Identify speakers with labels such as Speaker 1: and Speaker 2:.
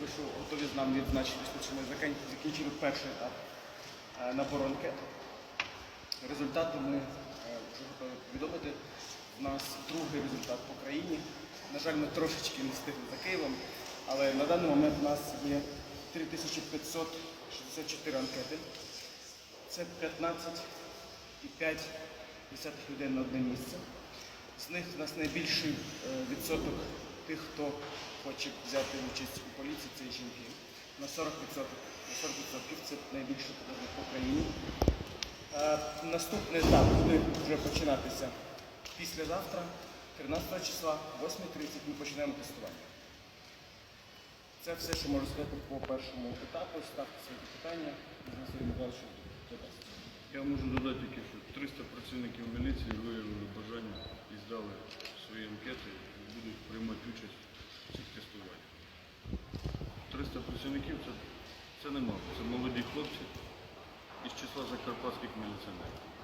Speaker 1: ви що готові з нами відзначитися, що ми закінчили перший етап е, набору анкет. Результати ми е, вже готові повідомити. У нас другий результат по країні. На жаль, ми трошечки не встигли за Києвом, але на даний момент у нас є 3564 анкети. Це 15,5 людей на одне місце. З них у нас найбільший е, відсоток тих, хто хоче взяти участь у. На 40%. 40% це показник по країні. Е, Наступний етап буде вже починатися післязавтра, 13 числа, 8.30 ми починаємо тестування. Це все, що можу сказати по першому етапу. Ставте свої питання.
Speaker 2: Я можу додати тільки, що 300 працівників міліції виявили бажання і здали свої анкети і будуть приймати участь. 300 працівників це, це немало. Це молоді хлопці із числа закарпатських міліціонерів.